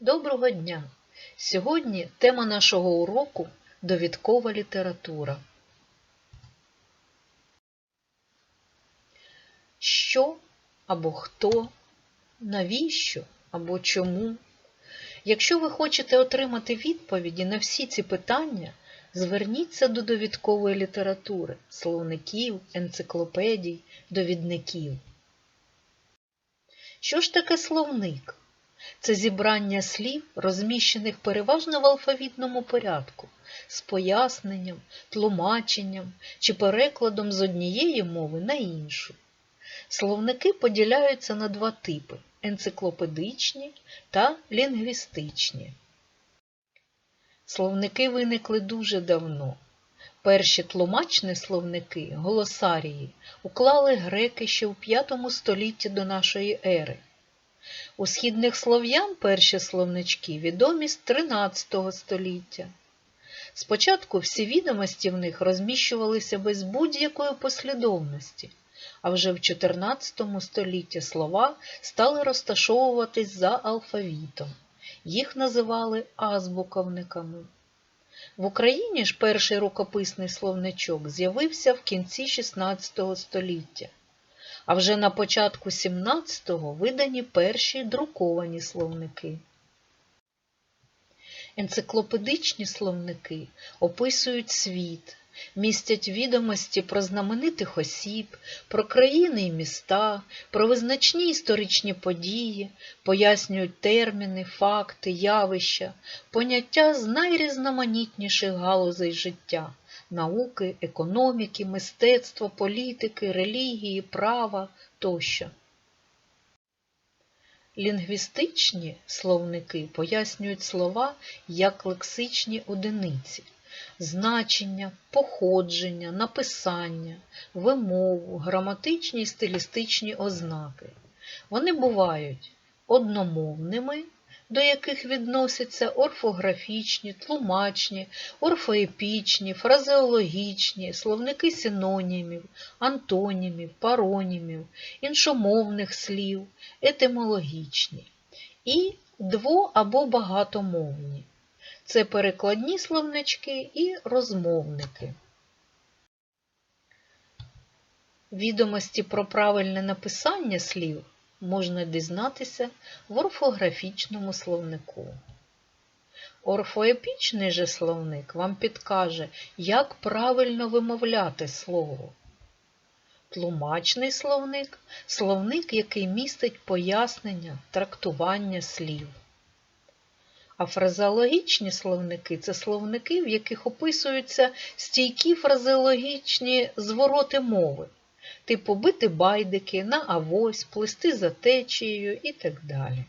Доброго дня! Сьогодні тема нашого уроку довідкова література. Що або хто, навіщо або чому? Якщо ви хочете отримати відповіді на всі ці питання, зверніться до довідкової літератури, словників, енциклопедій, довідників. Що ж таке словник? Це зібрання слів, розміщених переважно в алфавітному порядку, з поясненням, тлумаченням чи перекладом з однієї мови на іншу. Словники поділяються на два типи енциклопедичні та лінгвістичні. Словники виникли дуже давно. Перші тлумачні словники, голосарії, уклали греки ще в V столітті до нашої ери. У східних слов'ян перші словнички відомі з 13 століття. Спочатку всі відомості в них розміщувалися без будь-якої послідовності, а вже в 14 столітті слова стали розташовуватись за алфавітом. Їх називали азбуковниками. В Україні ж перший рукописний словничок з'явився в кінці 16 століття а вже на початку 17-го видані перші друковані словники. Енциклопедичні словники описують світ, містять відомості про знаменитих осіб, про країни і міста, про визначні історичні події, пояснюють терміни, факти, явища, поняття з найрізноманітніших галузей життя науки, економіки, мистецтва, політики, релігії, права тощо. Лінгвістичні словники пояснюють слова як лексичні одиниці, значення, походження, написання, вимову, граматичні і стилістичні ознаки. Вони бувають одномовними до яких відносяться орфографічні, тлумачні, орфоепічні, фразеологічні, словники синонімів, антонімів, паронімів, іншомовних слів, етимологічні і дво- або багатомовні. Це перекладні словнички і розмовники. Відомості про правильне написання слів можна дізнатися в орфографічному словнику. Орфоепічний же словник вам підкаже, як правильно вимовляти слово. Тлумачний словник словник, який містить пояснення, трактування слів. А фразеологічні словники це словники, в яких описуються стійкі фразеологічні звороти мови типу бити байдики на авось, плести за течією і так далі.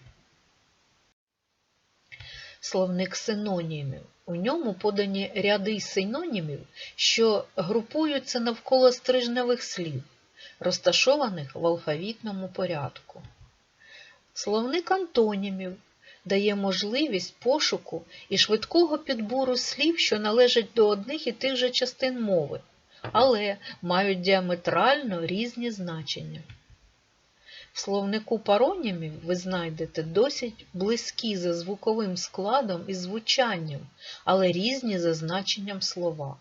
Словник синонімів. У ньому подані ряди синонімів, що групуються навколо стрижневих слів, розташованих в алфавітному порядку. Словник антонімів дає можливість пошуку і швидкого підбору слів, що належать до одних і тих же частин мови, але мають діаметрально різні значення. В словнику паронімів ви знайдете досить близькі за звуковим складом і звучанням, але різні за значенням слова.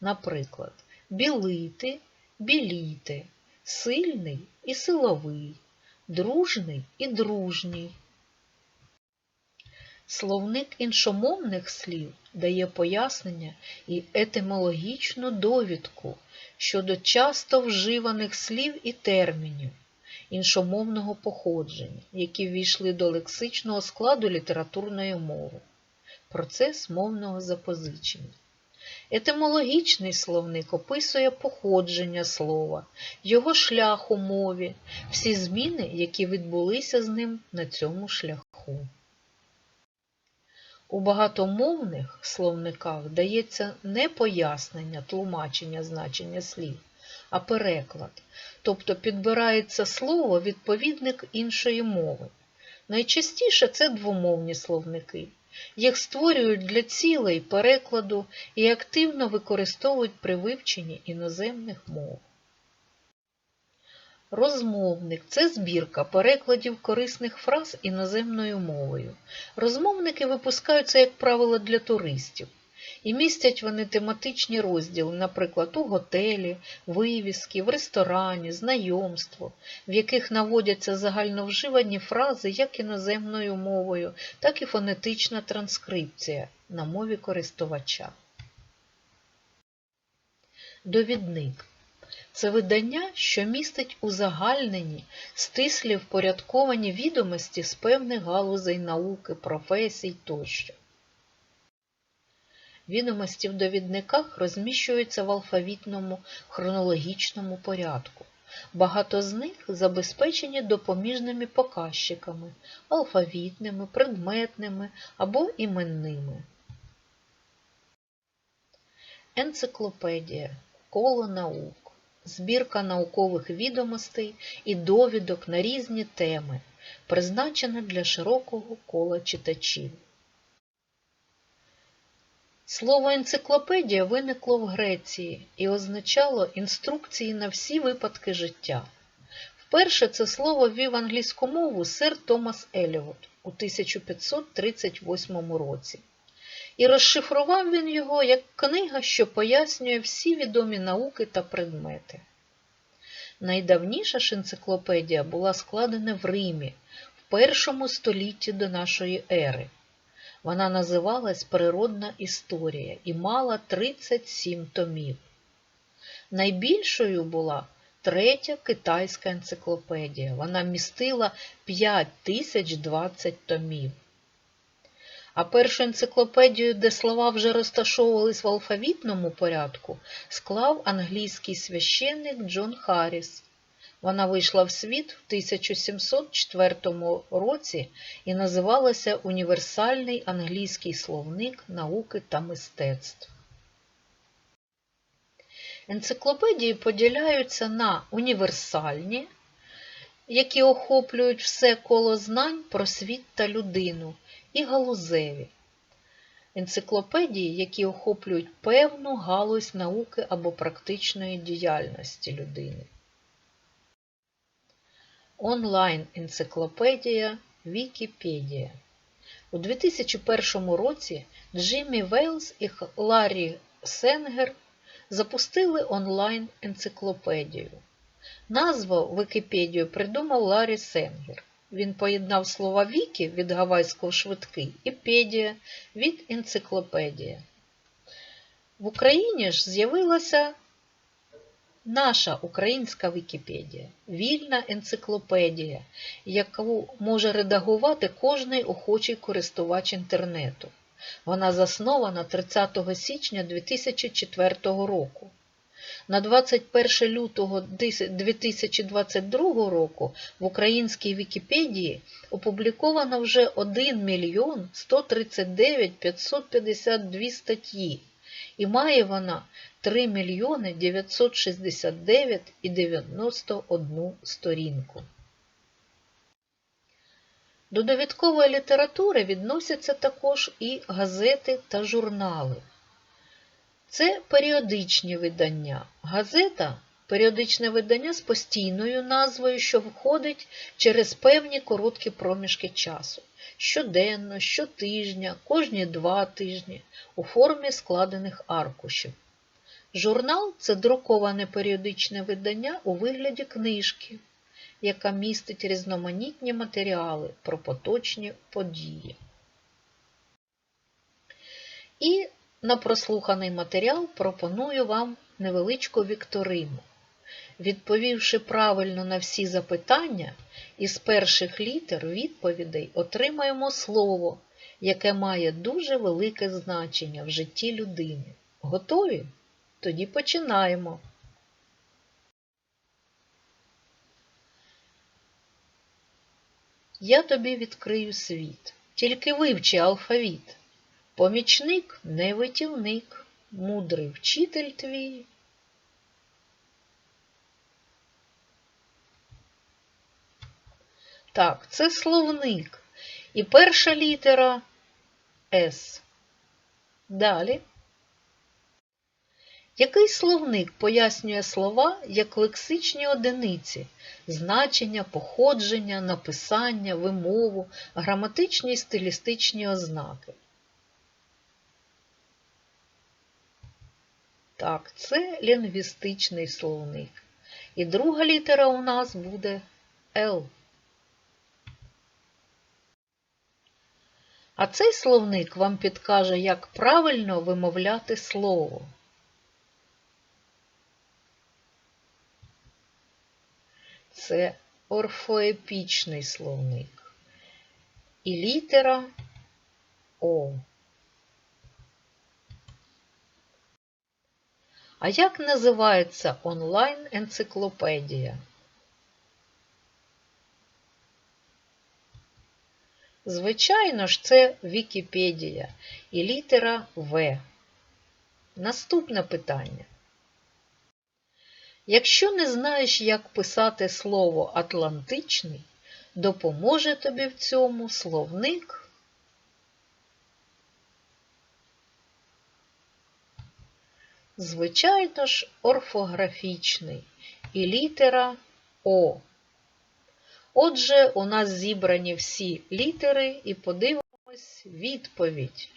Наприклад, білити, біліти, сильний і силовий, дружний і дружній. Словник іншомовних слів дає пояснення і етимологічну довідку щодо часто вживаних слів і термінів іншомовного походження, які ввійшли до лексичного складу літературної мови. Процес мовного запозичення. Етимологічний словник описує походження слова, його шлях у мові, всі зміни, які відбулися з ним на цьому шляху. У багатомовних словниках дається не пояснення тлумачення значення слів, а переклад, тобто підбирається слово відповідник іншої мови. Найчастіше це двомовні словники. Їх створюють для цілей перекладу і активно використовують при вивченні іноземних мов. Розмовник це збірка перекладів корисних фраз іноземною мовою. Розмовники випускаються, як правило, для туристів. І містять вони тематичні розділи, наприклад, у готелі, вивіски, в ресторані, знайомство, в яких наводяться загальновживані фрази як іноземною мовою, так і фонетична транскрипція на мові користувача. Довідник це видання, що містить узагальнені, стислі впорядковані відомості з певних галузей науки, професій тощо. Відомості в довідниках розміщуються в алфавітному хронологічному порядку. Багато з них забезпечені допоміжними показчиками, алфавітними, предметними або іменними. Енциклопедія Коло наук. Збірка наукових відомостей і довідок на різні теми, призначена для широкого кола читачів. Слово енциклопедія виникло в Греції і означало інструкції на всі випадки життя. Вперше це слово ввів англійську мову сер Томас Еліот у 1538 році. І розшифрував він його як книга, що пояснює всі відомі науки та предмети. Найдавніша ж енциклопедія була складена в Римі в першому столітті до нашої ери. Вона називалась Природна історія і мала 37 томів. Найбільшою була третя китайська енциклопедія. Вона містила 5020 томів. А першу енциклопедію, де слова вже розташовувались в алфавітному порядку, склав англійський священник Джон Харріс. Вона вийшла в світ в 1704 році і називалася Універсальний англійський словник науки та мистецтв. Енциклопедії поділяються на універсальні, які охоплюють все коло знань про світ та людину, і галузеві. Енциклопедії, які охоплюють певну галузь науки або практичної діяльності людини. Онлайн-енциклопедія Вікіпедія. У 2001 році Джиммі Вейлс і Ларрі Сенгер запустили онлайн-енциклопедію. Назву Вікіпедію придумав Ларрі Сенгер. Він поєднав слова Вікі від гавайського швидкий і педія від енциклопедія. В Україні ж з'явилася наша українська Вікіпедія, вільна енциклопедія, яку може редагувати кожний охочий користувач інтернету. Вона заснована 30 січня 2004 року. На 21 лютого 2022 року в українській Вікіпедії опубліковано вже 1 мільйон 139 552 статті, і має вона 3 мільйони 969 і 91 сторінку. До довідкової літератури відносяться також і газети та журнали. Це періодичні видання. Газета періодичне видання з постійною назвою, що входить через певні короткі проміжки часу. Щоденно, щотижня, кожні два тижні у формі складених аркушів. Журнал це друковане періодичне видання у вигляді книжки, яка містить різноманітні матеріали про поточні події. І на прослуханий матеріал пропоную вам невеличку вікторину. Відповівши правильно на всі запитання, із перших літер відповідей отримаємо слово, яке має дуже велике значення в житті людини. Готові? Тоді починаємо. Я тобі відкрию світ, тільки вивчи алфавіт. Помічник не витівник, мудрий вчитель твій. Так, це словник. І перша літера С. Далі. Який словник пояснює слова як лексичні одиниці, значення, походження, написання, вимову, граматичні і стилістичні ознаки? Так, це лінгвістичний словник. І друга літера у нас буде Л. А цей словник вам підкаже, як правильно вимовляти слово. Це орфоепічний словник. І літера О. А як називається онлайн-енциклопедія? Звичайно ж, це Вікіпедія і літера В. Наступне питання. Якщо не знаєш, як писати слово атлантичний, допоможе тобі в цьому словник. Звичайно ж, орфографічний і літера О. Отже, у нас зібрані всі літери і подивимось відповідь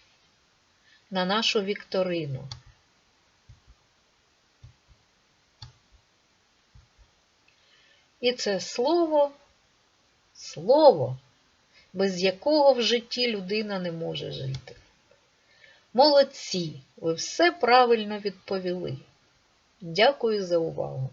на нашу вікторину. І це слово слово, без якого в житті людина не може жити. Молодці, ви все правильно відповіли. Дякую за увагу!